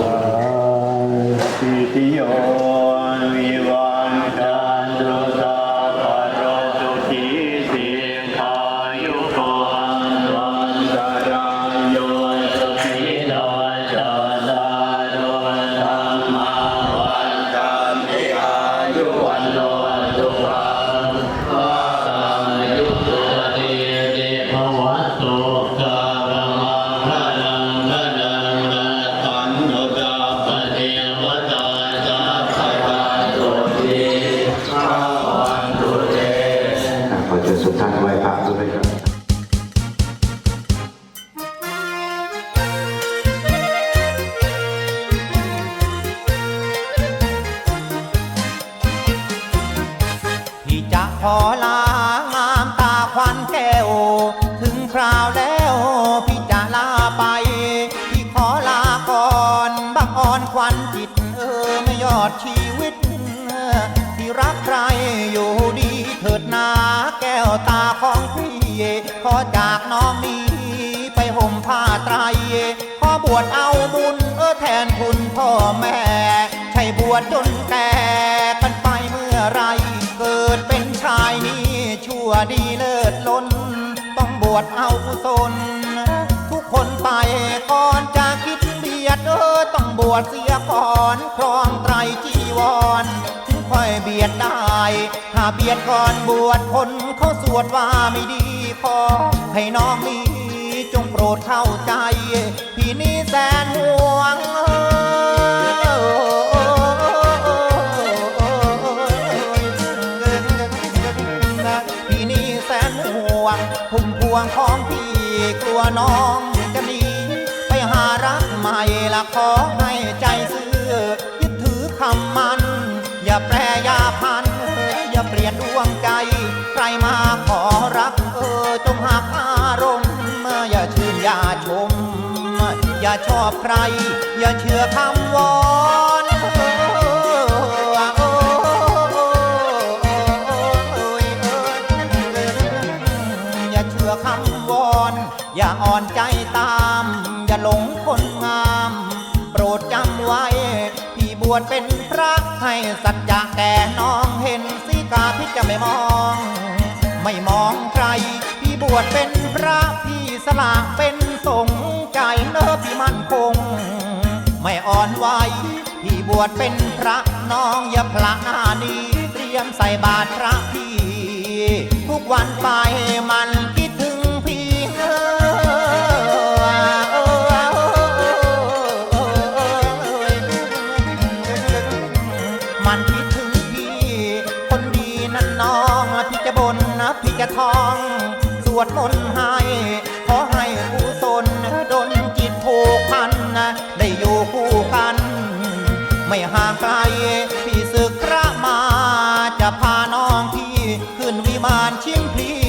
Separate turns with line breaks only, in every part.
ต
ปิติ
โย
แม่ ใช่บวชจนแก่กันไปเมื่อไร เกิดเป็นชายนี้ชั่วดีเลิศล้น ต้องบวชเอากุศลทุกคนไปก่อนจะคิดเบียดเออต้องบวชเสียก่อนครองไตรจีวรถึงค่อยเบียดได้ถ้าเบียดก่อนบวชคนเขาสวดว่าไม่ดีขอให้น้องนี้จงโปรดเข้าใจ พี่นี่แสนห่วงพี่ น้องจะหนีไปหารักใหม่ละขอให้ใจซื่อยึดถือคำมัน อย่าแปรยาพัน อย่าเปลี่ยนดวงใจ ใครมาขอรักเออจงหักอารมณ์อย่าชื่นอย่าชม อย่าชอบใคร อย่าเชื่อคำวอน น้องเห็นสีกาพี่จะไม่มอง ไม่มองใคร พี่บวชเป็นพระพี่สละเป็นสงฆ์ใจเนอพี่มั่นคง ไม่อ่อนไหวพี่บวชเป็นพระน้องอย่าพละหน้านี้ เตรียมใส่บาตรพระพี่ ทุกวันไปมันคิ วิมานชิมพลี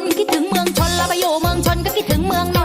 น
คิดถึงเมืองชนละปโยเมืองชนก็คิดถึงเมือง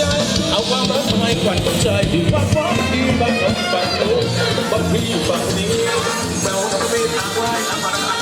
จ เอาความรักมาให้ขวัญใจดีก
ว่าฟ้งดีกว่างฝันโลกบางทีบางนี้เราไม่ทางไหอาภัย